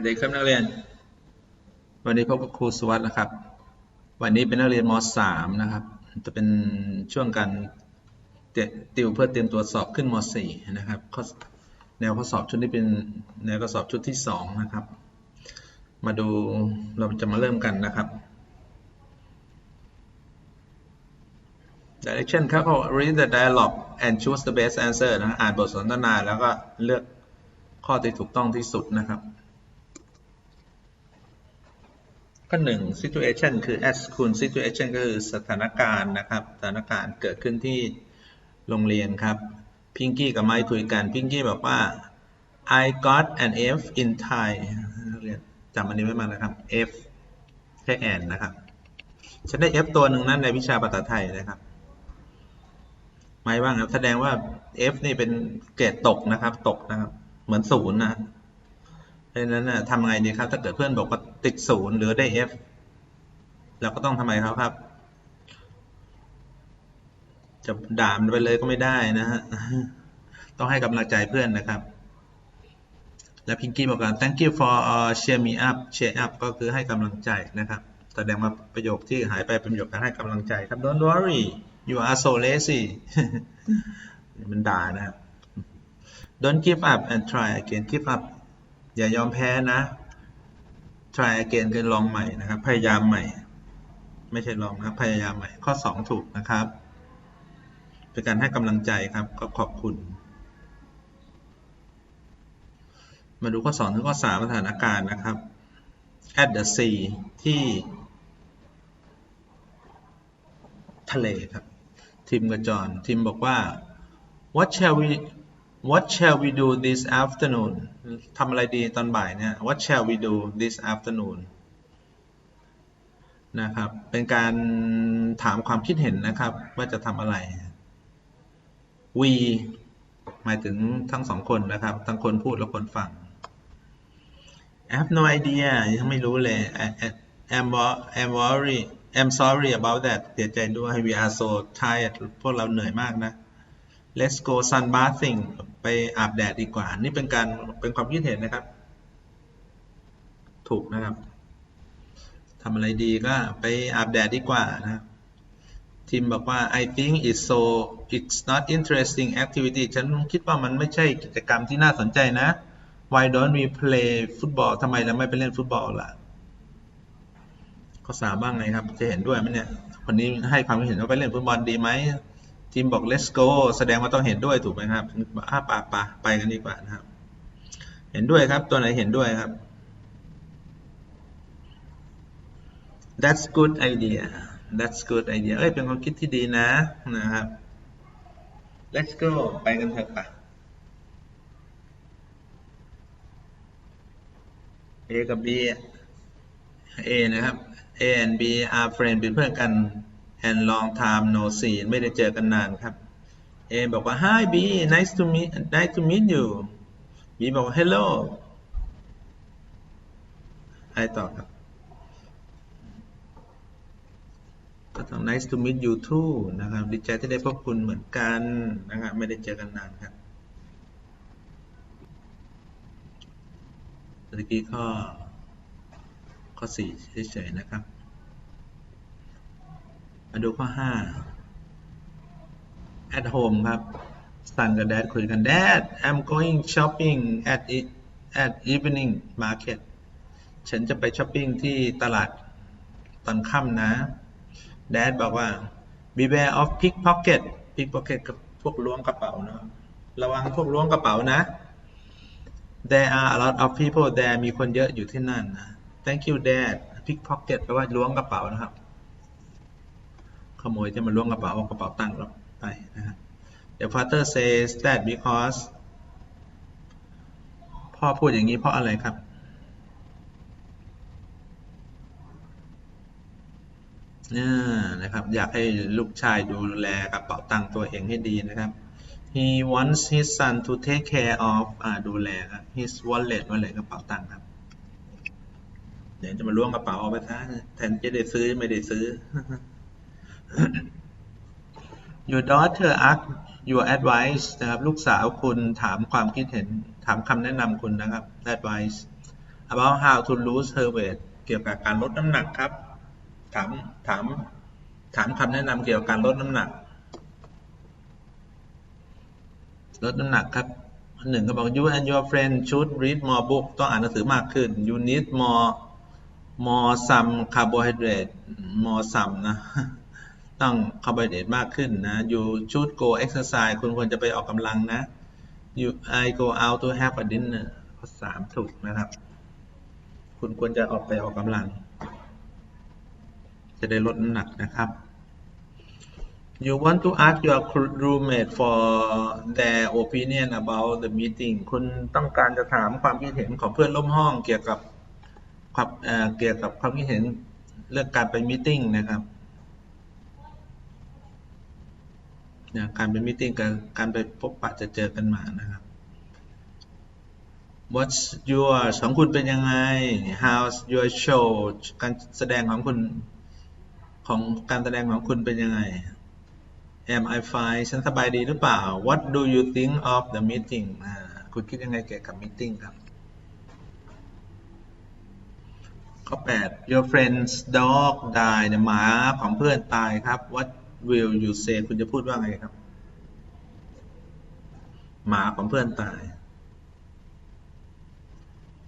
สวัสดีครับนักเรียน วันนี้พบกับครูสวัสดิ์นะครับ วันนี้เป็นนักเรียนม .3 นะครับ จะเป็นช่วงการเตะติวเพื่อเตรียมตัวสอบขึ้นม .4 นะครับข้อแนวข้อสอบชุดนี้เป็นแนวข้อสอบชุดที่ 2 นะครับ มาดูเราจะมาเริ่มกันนะครับ direction ครับเขา read the dialogue and choose the best answer นะ อ่านบทสนทนาแล้วก็เลือกข้อที่ถูกต้องที่สุดนะครับ ข้อหนึ่ง situation คือ as คูณ situation ก็คือสถานการณ์นะครับ สถานการณ์เกิดขึ้นที่โรงเรียนครับ พิงกี้กับไมค์คุยกัน พิงกี้บอกว่า I got an F in Thai เรียนจำอันนี้ไว้มานะครับ F แค่ n นะครับ ฉันได้ F ตัวหนึ่งนั้นในวิชาภาษาไทยนะครับหมายว่าไงแสดงว่า F นี่เป็นเกรดตกนะครับ ตกนะครับ เหมือนศูนย์นะ เพราะฉะนั้นนะทำไงดีครับ ถ้าเกิดเพื่อนบอกว่าติดศูนย์หรือได้ F เราก็ต้องทำไมครับครับ จะด่ามนไปเลยก็ไม่ได้นะฮะต้องให้กำลังใจเพื่อนนะครับ และพิงกี้บอกว่า thank you for uh, cheer me up cheer up ก็คือให้กำลังใจนะครับแสดงว่าประโยคที่หายไปเป็นประโยคการให้กำลังใจครับ don't worry you are so lazy มันด่านะครับ don't give up and try again give up อย่ายอมแพ้นะ try again คือลองใหม่นะครับ พยายามใหม่ ไม่ใช่ลองนะพยายามใหม่ ข้อ 2 ถูกนะครับ เป็นการให้กำลังใจครับ ก็ขอบคุณ มาดูข้อ 2 ถึงข้อ 3 สถานการณ์นะครับ at the sea ที่ทะเลครับ ทีมกับจอห์นทีมบอกว่า what shall we what shall we do this afternoon ทำอะไรดีตอนบ่ายเนี่ย what shall we do this afternoon นะครับ เป็นการถามความคิดเห็นนะครับ ว่าจะทำอะไร we หมายถึงทั้งสองคนนะครับ ทั้งคนพูดและคนฟัง I have no idea ยังไม่รู้เลย I'm I'm worry I'm sorry about that เสียใจด้วย we are so tired พวกเราเหนื่อยมากนะ Let's go sunbathing ไปอาบแดดดีกว่า นี่เป็นการเป็นความคิดเห็นนะครับ ถูกนะครับทำอะไรดีก็ไปอาบแดดดีกว่านะทีมบอกว่า I think it's so it's not interesting activity ฉันคิดว่ามันไม่ใช่กิจกรรมที่น่าสนใจนะ Why don't we play football ทำไมเราไม่ไปเล่นฟุตบอลล่ะข้อสามบ้างไงครับ จะเห็นด้วยไหมเนี่ย คนนี้ให้ความเห็นว่าไปเล่นฟุตบอลดีไหม ทีมบอก let's go แสดงว่าต้องเห็นด้วยถูกไหมครับอ้าปาปาไปกันดีกว่านะครับ เห็นด้วยครับตัวไหนเห็นด้วยครับ that's good idea that's good idea เอ้ย เป็นความคิดที่ดีนะ นะครับ let's go ไปกันเถอะปะ A กับ B A นะครับ A and B are friend เป็นเพื่อนกัน and long time no see ไม่ได้เจอกันนานครับ A บอกว่า Hi B nice to meet nice to meet you B บอกว่า Hello ใครต่อครับก็ต้อง nice to meet you too นะครับ ดีใจที่ได้พบคุณเหมือนกันนะครับ ไม่ได้เจอกันนานครับเมื่อกี้ข้อข้อสี่เฉยๆนะครับ มาดูข้อห้า at home ครับสันกับแดดคุยกัน Dad I'm going shopping at at evening market ฉันจะไปช้อปปิ้งที่ตลาดตอนค่ำนะแดดบอกว่า beware of pickpocket pickpocket กับพวกล้วงกระเป๋านะระวังพวกล้วงกระเป๋านะ there are a lot of people there มีคนเยอะอยู่ที่นั่นนะ thank you dad pickpocket แปลว่าล้วงกระเป๋านะครับ ขโมยจะมาล้วงกระเป๋าเอากระเป๋าตังค์เราไปนะครับ the father says that because พ่อพูดอย่างนี้เพราะอะไรครับ นะครับ อยากให้ลูกชายดูแลกระเป๋าตังค์ตัวเองให้ดีนะครับ he wants his son to take care of อ่าดูแลครับ his wallet wallet กระเป๋าตังค์ครับ เดี๋ยวจะมาล้วงกระเป๋าเอาไปซะแทนจะได้ซื้อไม่ได้ซื้อ your daughter ask your advice นะครับลูกสาวคุณถามความคิดเห็นถามคำแนะนำคุณนะครับ advice about how to lose her weight เกี่ยวกับการลดน้ำหนักครับ ถามถามถามคำแนะนำเกี่ยวกับการลดน้ำหนัก ลดน้ำหนักครับหนึ่งก็บอก you and your friend should read more book ต้องอ่านหนังสือมากขึ้น you need more more some carbohydrate more some นะ ต้องคาร์โบไฮเดรตมากขึ้นนะ you should go exercise คุณควรจะไปออกกำลังนะ you I go out to have a dinner ข้อสามถูกนะครับ คุณควรจะออกไปออกกำลัง จะได้ลดน้ำหนักนะครับ you want to ask your roommate for their opinion about the meeting คุณต้องการจะถามความคิดเห็นของเพื่อนร่วมห้องเกี่ยวกับความเอ่อเกี่ยวกับความคิดเห็นเรื่องการไปมีติ้งนะครับ นะการไปมีติ้งกับการไปพบปะจะเจอกันมานะครับ What's your ของคุณเป็นยังไง How's your show การแสดงของคุณของการแสดงของคุณเป็นยังไง Am I fine ฉันสบายดีหรือเปล่า What do you think of the meeting คุณคิดยังไงเกี่ยวกับ meeting ครับข้อ8 Your friend's dog died หมาของเพื่อนตายครับ What will you say คุณจะพูดว่าไงครับ หมาของเพื่อนตาย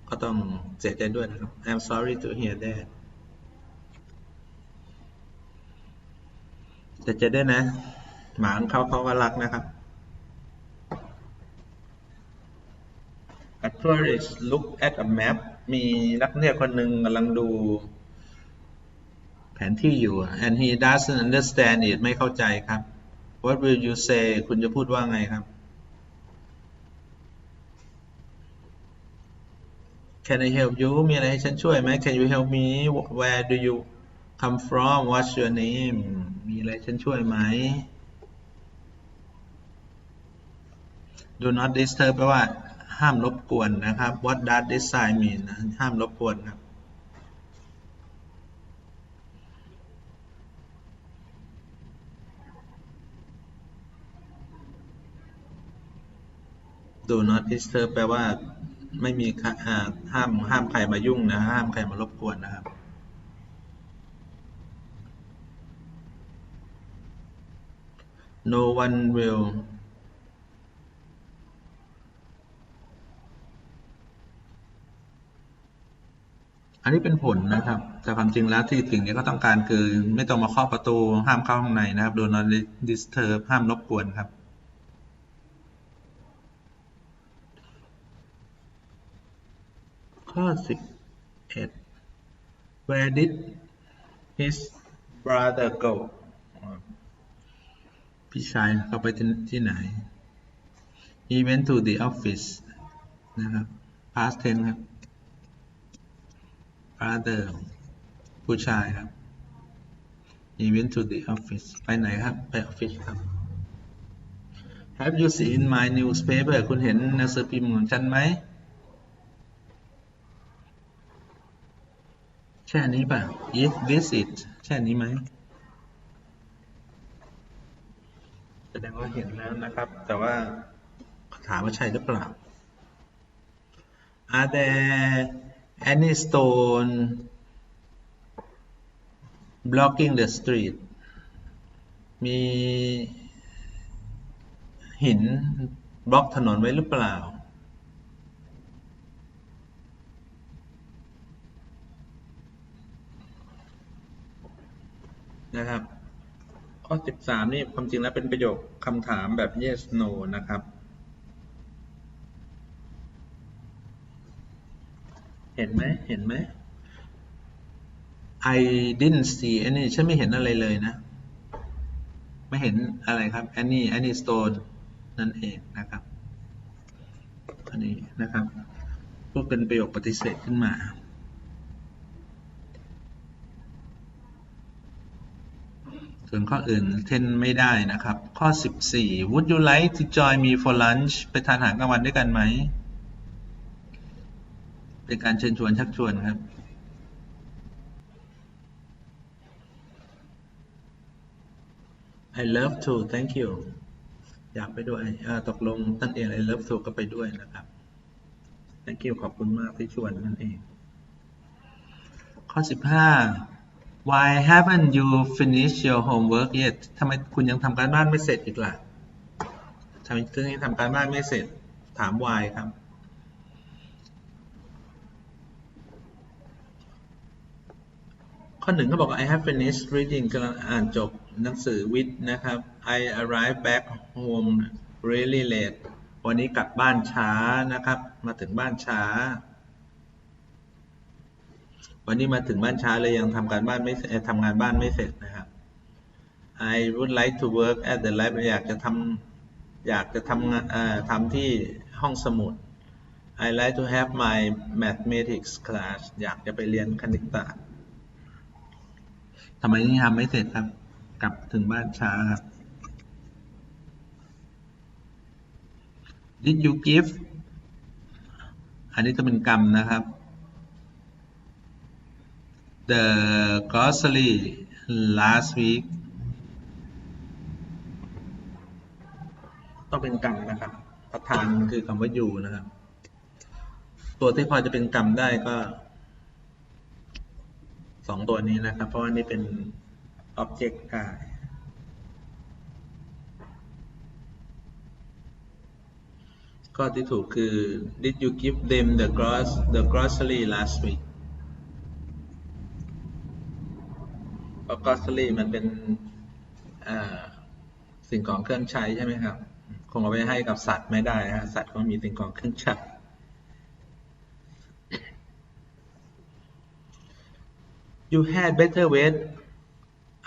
ก็ต้องเสียใจด้วยนะครับ I'm sorry to hear that เสียใจด้วยนะ หมาของเขาเขาก็รักนะครับ A tourist look at a map มีนักเที่ยวคนหนึ่งกำลังดู นที่อยู่ and he doesn't understand it ไม่เข้าใจครับ What will you say คุณจะพูดว่าไงครับ Can I help you มีอะไรให้ฉันช่วยไหม Can you help me Where do you come from What's your name มีอะไรฉันช่วยไหม Do not disturb แปลว่าห้ามรบกวนนะครับ What does this sign mean นะห้ามรบกวนครับ Do not disturb แปลว่า ไม่มีห้ามห้ามใครมายุ่งนะ ห้ามใครมารบกวนนะครับ No one will อันนี้เป็นผลนะครับ แต่ความจริงแล้วที่สิ่งนี้ก็ต้องการคือ ไม่ต้องมาเคาะประตู ห้ามเข้าข้างในนะครับ Do not disturb ห้ามรบกวนครับ ข้อ11 Where did his brother go พี่ชายเขาไปที่ที่ไหน He went to the office นะครับ past tense ครับ brother ผู้ชายครับ He went to the office ไปไหนครับ ไปออฟฟิศครับ Have you seen my newspaper คุณเห็นหนังสือพิมพ์ของฉันไหม แค่นี้ป่ะ If visit แค่นี้ไหม แสดงว่าเห็นแล้วนะครับ แต่ว่าถามว่าใช่หรือเปล่า Are there any stone blocking the street มีหินบล็อกถนนไว้หรือเปล่า นะครับ ข้อ 13 นี่ความจริงแล้วเป็นประโยคคำถามแบบ yes no นะครับ เห็นไหมเห็นไหม I didn't see any ฉันไม่เห็นอะไรเลยนะ ไม่เห็นอะไรครับ any any stone นั่นเองนะครับ อันนี้นะครับพูดเป็นประโยคปฏิเสธขึ้นมา ส่วนข้ออื่นเทนไม่ได้นะครับ ข้อ 14 Would you like to join me for lunch ไปทานอาหารกลางวันด้วยกันไหม เป็นการเชิญชวนชักชวนครับ I love to thank you อยากไปด้วยตกลงตั้นเอง I love to ก็ไปด้วยนะครับ thank you ขอบคุณมากที่ชวนนั่นเอง ข้อ 15 why haven't you finished your homework yet ทำไมคุณยังทำการบ้านไม่เสร็จอีกล่ะทำไมถึงยังทำการบ้านไม่เสร็จ ถาม why ครับ ข้อหนึ่งเขาบอกว่า I have finished reading กำลังอ่านจบหนังสือวิทย์นะครับ I arrived back home really late วันนี้กลับบ้านช้านะครับ มาถึงบ้านช้า วันนี้มาถึงบ้านช้าเลยยังทำการบ้านไม่ทำงานบ้านไม่เสร็จนะครับ I would like to work at the library อยากจะทำอยากจะทำงานทำที่ห้องสมุด I like to have my mathematics class อยากจะไปเรียนคณิตศาสตร์ทำไมนี่ทำไม่เสร็จครับ กลับถึงบ้านช้าครับ Did you give อันนี้จะเป็นกรรมนะครับ the grocery last week ต้องเป็นกรรมนะครับ ประธานคือคำว่าอยู่นะครับ ตัวที่พอจะเป็นกรรมได้ก็สองตัวนี้นะครับ เพราะว่านี่เป็น object กายข้อที่ถูกคือ did you give them the gross the grocery last week เพราะ grocery มันเป็นสิ่งของเครื่องใช้ใช่ไหมครับ คงเอาไปให้กับสัตว์ไม่ได้ฮะ สัตว์ก็มีสิ่งของเครื่องใช้ you had better wait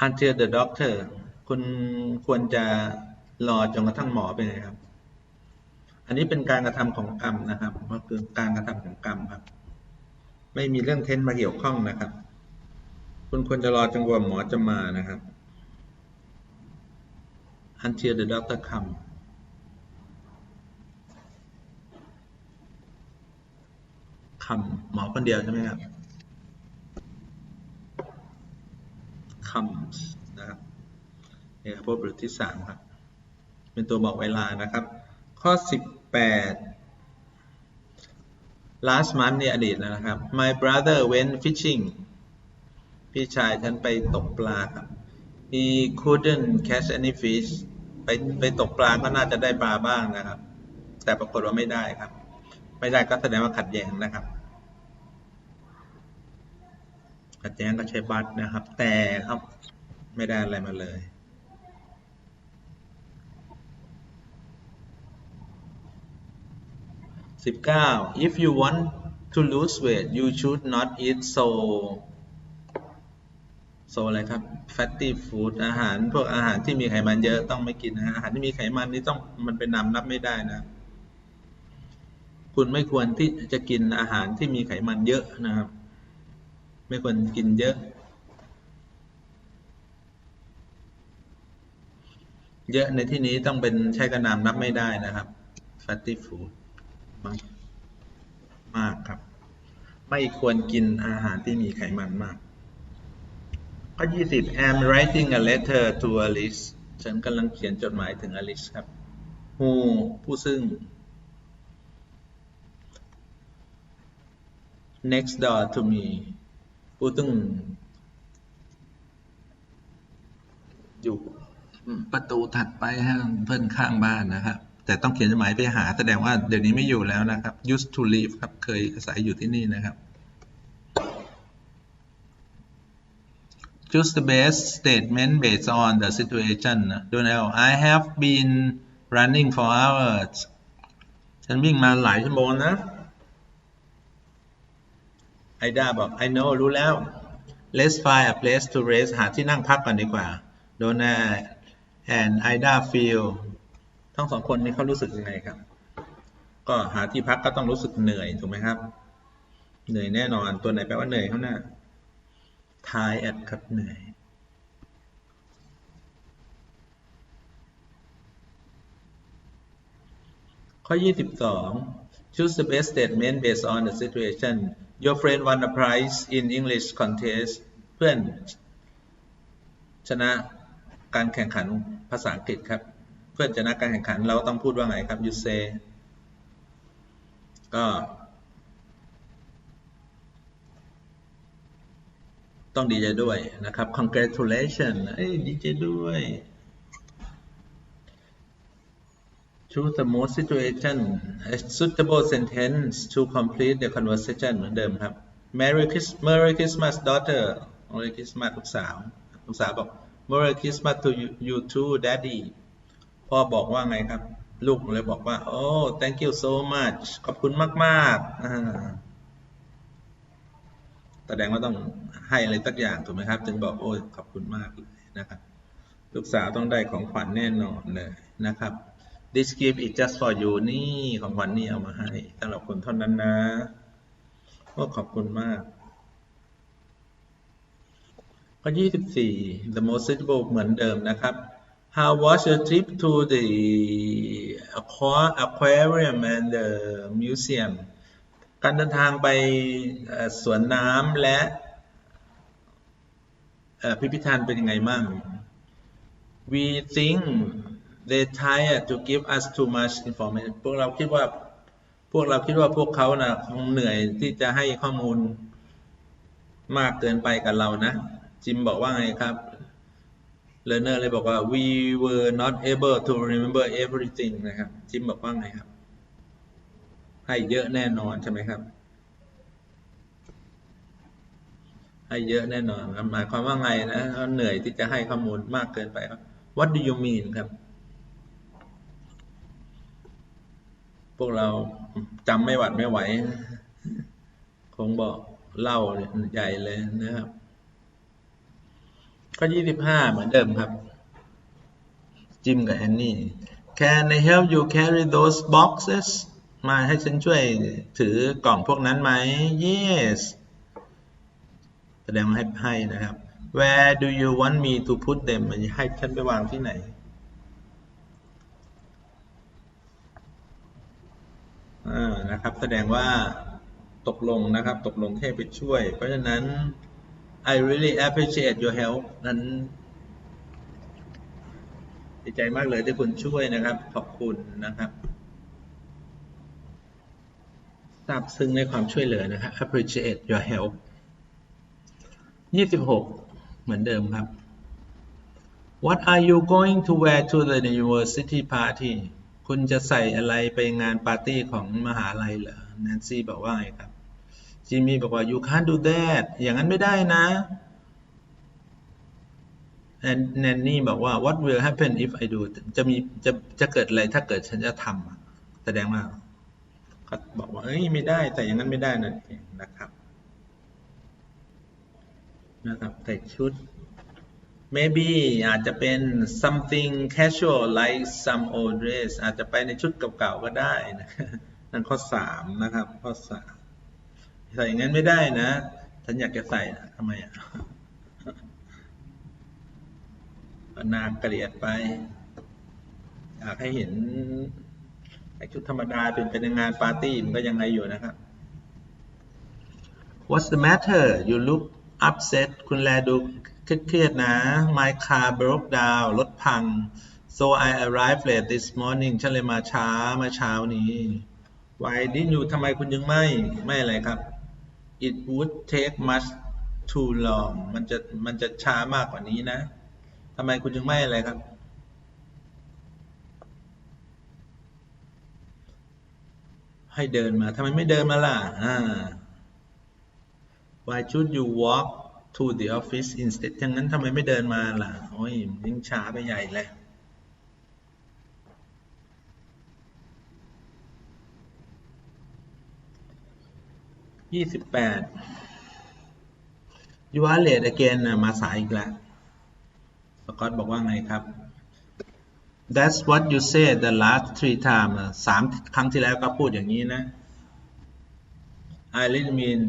until the doctor คุณควรจะรอจนกระทั่งหมอเป็นไงครับ อันนี้เป็นการกระทำของกรรมนะครับก็คือการกระทำของกรรมครับ ไม่มีเรื่องเทนมาเกี่ยวข้องนะครับ คุณควรจะรอจนกว่าหมอจะมานะครับ until the doctor come คำหมอคนเดียวใช่ไหมครับ comes นะครับเอกภพบทที่สามครับ เป็นตัวบอกเวลานะครับ ข้อ 18 last month ในอดีตนะครับ my brother went fishing พี่ชายฉันไปตกปลาครับ he couldn't catch any fish ไปไปตกปลาก็น่าจะได้ปลาบ้างนะครับ แต่ปรากฏว่าไม่ได้ครับ ไม่ได้ก็แสดงว่าขัดแย้งนะครับ ขัดแย้งก็ใช้บัตรนะครับ แต่ครับไม่ได้อะไรมาเลย 19 if you want to lose weight you should not eat so so อะไรครับ fatty food อาหารพวกอาหารที่มีไขมันเยอะต้องไม่กินนะอาหารที่มีไขมันนี่ต้องมันเป็นนำนับไม่ได้นะ คุณไม่ควรที่จะกินอาหารที่มีไขมันเยอะนะครับ ไม่ควรกินเยอะ เยอะในที่นี้ต้องเป็นใช้กระนามนับไม่ได้นะครับ fatty food มากมากครับ ไม่ควรกินอาหารที่มีไขมันมาก ข้อ20 I'm writing a letter to Alice ฉันกำลังเขียนจดหมายถึง Alice ครับ who ผู้ซึ่ง next door to me ผู้ซึ่งอยู่ประตูถัดไปฮะเพื่อนข้างบ้านนะครับ แต่ต้องเขียนจดหมายไปหาแสดงว่าเดี๋ยวนี้ไม่อยู่แล้วนะครับ used to live ครับ เคยอาศัยอยู่ที่นี่นะครับ choose the best statement based on the situation โดยแล้ว I have been running for hours ฉันวิ่งมาหลายชั่วโมงนะไอดาบอก I know รู้แล้ว let's find a place to rest หาที่นั่งพักก่อนดีกว่าโดน and Ida feel ทั้งสองคนนี้เขารู้สึกยังไงครับ ก็หาที่พักก็ต้องรู้สึกเหนื่อยถูกไหมครับ เหนื่อยแน่นอนตัวไหนแปลว่าเหนื่อยเขาหน้า tired ครับเหนื่อย ข้อ 22 choose the best statement based on the situation your friend won a prize in English contest เพื่อน ชนะการแข่งขันภาษาอังกฤษครับ เพื่อนชนะการแข่งขันเราต้องพูดว่าไงครับ you say ก็ ต้องดีใจด้วยนะครับ congratulation เอ้ยดีใจด้วย choose the most situation a suitable sentence to complete the conversation เหมือนเดิมครับ Merry Christmas Merry Christmas daughter Merry Christmas ลูกสาว ลูกสาวบอก Merry Christmas to you, too daddy พ่อบอกว่าไงครับ ลูกเลยบอกว่า oh thank you so much ขอบคุณมากๆอ่า แสดงว่าต้องให้อะไรสักอย่างถูกไหมครับถึงบอกโอ้ยขอบคุณมากเลยนะครับ ลูกสาวต้องได้ของขวัญแน่นอนเลยนะครับ this gift is just for you นี่ของขวัญนี่เอามาให้สำหรับคนเท่านั้นนะก็ขอบคุณมากข้อ24 the most suitable เหมือนเดิมนะครับ how was your trip to the aqua- aquarium and the museum การเดินทางไปสวนน้ำและพิพิธภัณฑ์เป็นยังไงมั่ง we think they tired to give us too much information พวกเราคิดว่าพวกเราคิดว่าพวกเขานะคงเหนื่อยที่จะให้ข้อมูลมากเกินไปกับเรานะ จิมบอกว่าไงครับ learner เลยบอกว่า we were not able to remember everything นะครับ จิมบอกว่าไงครับ ให้เยอะแน่นอนใช่ไหมครับ ให้เยอะแน่นอนหมายความว่าไงนะเขาเหนื่อยที่จะให้ข้อมูลมากเกินไปครับ What do you mean ครับ พวกเราจำไม่หวัดไม่ไหว คงบอกเล่าใหญ่เลยนะครับข้อยี่สิบห้าเหมือนเดิมครับ จิมกับแอนนี่ Can I help you carry those boxes มาให้ฉันช่วยถือกล่องพวกนั้นไหม Yes แสดงว่าให้ให้นะครับ Where do you want me to put them มันจะให้ฉันไปวางที่ไหน อ่า นะครับ แสดงว่าตกลงนะครับ ตกลงแค่ไปช่วย เพราะฉะนั้น I really appreciate your help นั้นดีใจมากเลยที่คุณช่วยนะครับ ขอบคุณนะครับ ซาบซึ้งในความช่วยเหลือนะครับ appreciate your help 26 เหมือนเดิมครับ What are you going to wear to the university party คุณจะใส่อะไรไปงานปาร์ตี้ของมหาลัยเหรอ แนนซี่บอกว่าไงครับ จิมมี่บอกว่า you can't do that อย่างนั้นไม่ได้นะแนนนี่บอกว่า what will happen if I do จะมีจะจะเกิดอะไรถ้าเกิดฉันจะทำแสดงว่า เขาบอกว่าเอ้ยไม่ได้แต่อย่างนั้นไม่ได้นั่นเองนะครับนะครับใส่ชุด maybe อาจจะเป็น something casual like some old dress อาจจะไปในชุดเก่าๆก็ได้นะนั่นข้อสามนะครับข้อสามใส่อย่างนั้นไม่ได้นะฉันอยากจะใส่นะทำไมอะนาเกลียดไป อยากให้เห็น ไอชุดธรรมดาเป็นเป็นงานปาร์ตี้มันก็ยังไงอยู่นะครับ What's the matter you look upset คุณแลดูเครียดๆนะ My car broke down รถพัง so I arrived late this morning ฉันเลยมาช้ามาเช้านี้ Why didn't you ทำไมคุณยังไม่ ไม่อะไรครับ It would take much too long มันจะ มันจะช้ามากกว่านี้นะ ทำไมคุณยังไม่อะไรครับ ให้เดินมาทำไมไม่เดินมาล่ะอ่า Why should you walk to the office instead อย่างนั้นทำไมไม่เดินมาล่ะ โอ้ยยิ่งช้าไปใหญ่เลยยี่สิบแปด You are late again มาสายอีกแล้วสกอตบอกว่าไงครับ That's what you said the last three times สามครั้งที่แล้วก็พูดอย่างนี้นะ I really mean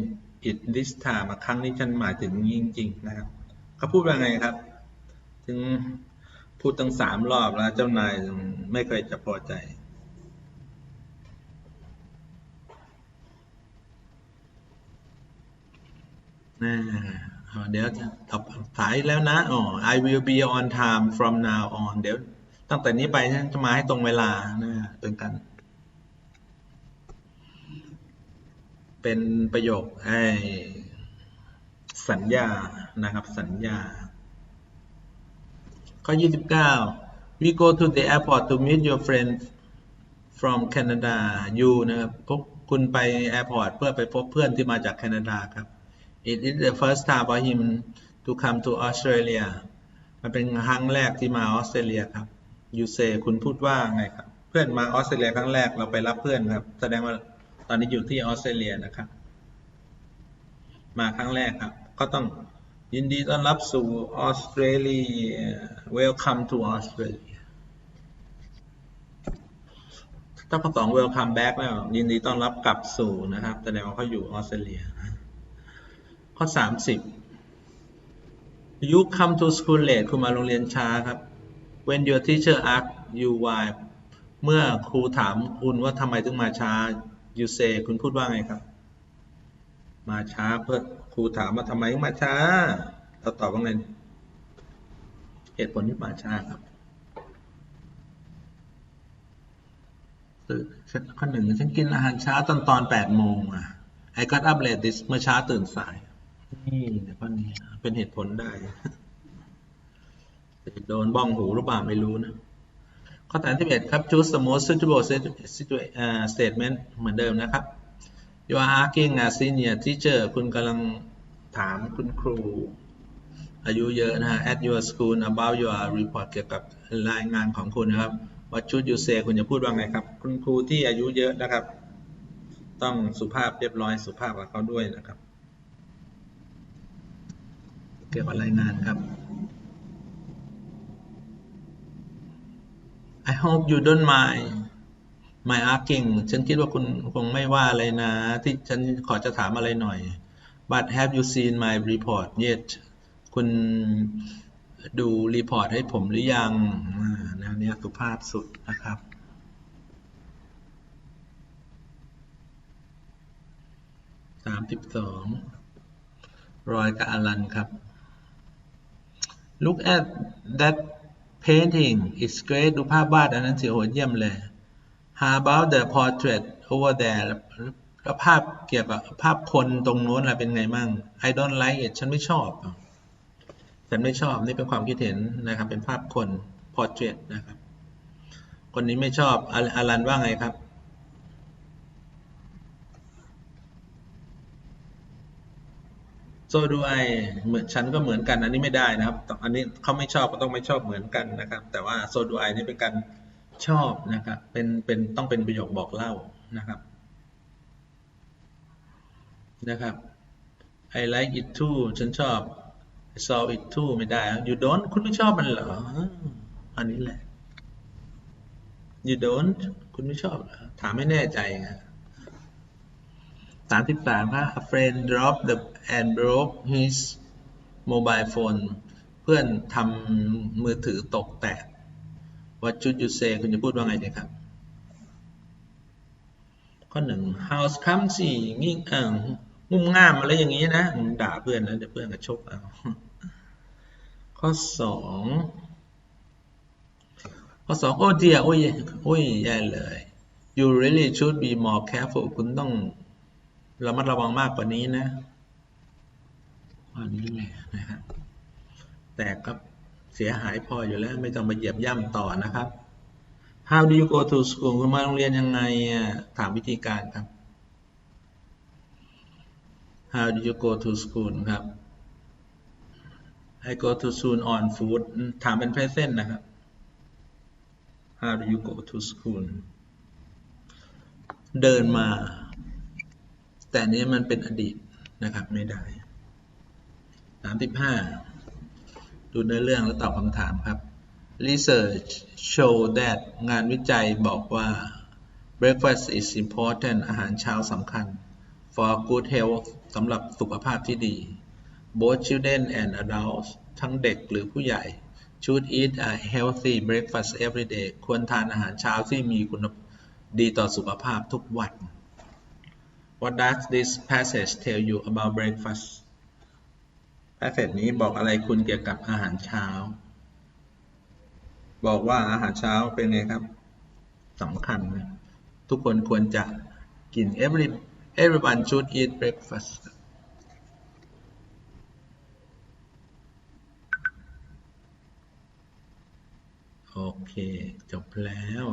it this time ครั้งนี้ฉันหมายถึงจริง ๆ นะครับเขาพูดว่าไงครับ ถึงพูดตั้งสามรอบแล้วเจ้านายไม่เคยจะพอใจนะเดี๋ยวตอบสายแล้วนะอ๋อ I will be on time from now on เดี๋ยว ตั้งแต่นี้ไปฉันจะมาให้ตรงเวลานะเป็นกัน เป็นประโยคไอ้สัญญานะครับ สัญญา ข้อ 29 we go to the airport to meet your friend from Canada you นะครับพบคุณไปแอร์พอร์ตเพื่อไปพบเพื่อนที่มาจากแคนาดาครับ it is the first time for him to come to Australia มันเป็นครั้งแรกที่มาออสเตรเลียครับ you say คุณพูดว่าไงครับ เพื่อนมาออสเตรเลียครั้งแรกเราไปรับเพื่อนครับ แสดงว่าตอนนี้อยู่ที่ออสเตรเลียนะครับ มาครั้งแรกครับ ก็ต้องยินดีต้อนรับสู่ออสเตรเลีย welcome to Australia ถ้าข้อสอง welcome back แล้วยินดีต้อนรับกลับสู่นะครับ แสดงว่าเขาอยู่ออสเตรเลีย ข้อสามสิบ you come to school late คุณมาโรงเรียนช้าครับ when your teacher ask you why เมื่อครูถามคุณว่าทำไมถึงมาช้า you say คุณพูดว่าไงครับ มาช้าเพื่อครูถามว่าทำไมถึงมาช้า เราตอบว่าไง เหตุผลที่มาช้าครับข้อหนึ่งฉันกินอาหารเช้าตอนตอนแปดโมงอะ I got up late this เมื่อเช้าตื่นสาย นี่ข้อนี้เป็นเหตุผลได้ โดนบ้องหูหรือเปล่าไม่รู้นะ ข้อที่11ครับ choose the most suitable statement เหมือนเดิมนะครับ you are asking a senior teacher คุณกำลังถามคุณครู อายุเยอะนะฮะ at your school about your report เกี่ยวกับรายงานของคุณนะครับ what should you say คุณจะพูดว่าไงครับ คุณครูที่อายุเยอะนะครับ ต้องสุภาพเรียบร้อยสุภาพกับเขาด้วยนะครับ เกี่ยวกับรายงานครับ I hope you don't mind my asking ฉันคิดว่าคุณคงไม่ว่าอะไรนะ ที่ฉันขอจะถามอะไรหน่อย but have you seen my report yet คุณดูรีพอร์ตให้ผมหรือยังแนวนี้สุภาพสุดนะครับ สามสิบสองรอยกับอลันครับ look at that painting is great ดูภาพวาดอันนั้นสิโหเยี่ยมเลย how about the portrait over there แล้วภาพเกี่ยวกับภาพคนตรงโน้นอะไรเป็นไงมั่ง I don't like it ฉันไม่ชอบ ฉันไม่ชอบนี่เป็นความคิดเห็นนะครับเป็นภาพคน portrait นะครับ คนนี้ไม่ชอบอารันว่าไงครับ โซดูไอเหมือนฉันก็เหมือนกันอันนี้ไม่ได้นะครับ อันนี้เขาไม่ชอบก็ต้องไม่ชอบเหมือนกันนะครับ แต่ว่าโซดูไอนี่เป็นการชอบนะครับเป็นเป็นต้องเป็นประโยคบอกเล่านะครับนะครับ I like it too ฉันชอบ I saw it too ไม่ได้ You don't คุณไม่ชอบมันเหรอ อันนี้แหละ You don't คุณไม่ชอบเหรอถามไม่แน่ใจนะ 33ครับ a friend dropped the and broke his mobile phone เพื่อนทำมือถือตกแตก What should you say คุณจะพูดว่าไงดีครับ ข้อหนึ่ง house come สี่งี่เอ่งงุ่มง่ามอะไรอย่างนี้นะ ด่าเพื่อนแล้วเดี๋ยวเพื่อนกระชกเอาข้อสองข้อสองโอ้เดียโอ้ยโอ้ยแย่เลย you really should be more careful คุณต้อง ระมัดระวังมากกว่านี้นะอันนี้แหละนะครับแต่ก็เสียหายพออยู่แล้ว ไม่ต้องมาเหยียบย่ำต่อนะครับ How do you go to school คุณมาโรงเรียนยังไงถามวิธีการครับ How do you go to school ครับ I go to school on foot ถามเป็น present นะครับ How do you go to school เดินมา แต่นี้มันเป็นอดีตนะครับไม่ได้ 35 ดูเนื้อเรื่องแล้วตอบคำถามครับ Research show that งานวิจัยบอกว่า breakfast is important อาหารเช้าสำคัญ for good health สำหรับสุขภาพที่ดี both children and adults ทั้งเด็กหรือผู้ใหญ่ should eat a healthy breakfast every day ควรทานอาหารเช้าที่มีคุณดีต่อสุขภาพทุกวัน What does this passage tell you about breakfast พาสเซจนี้บอกอะไรคุณเกี่ยวกับอาหารเช้า บอกว่าอาหารเช้าเป็นไงครับสำคัญ ทุกคนควรจะกิน every everyone should eat breakfast โอเค จบแล้ว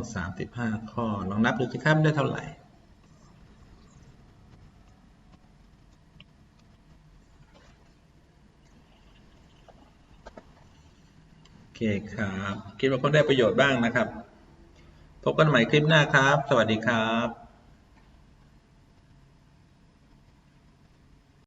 35 ข้อ ลองนับดูสิครับได้เท่าไหร่ เคครับคิดว่าคนได้ประโยชน์บ้างนะครับ พบกันใหม่คลิปหน้าครับ สวัสดีครับ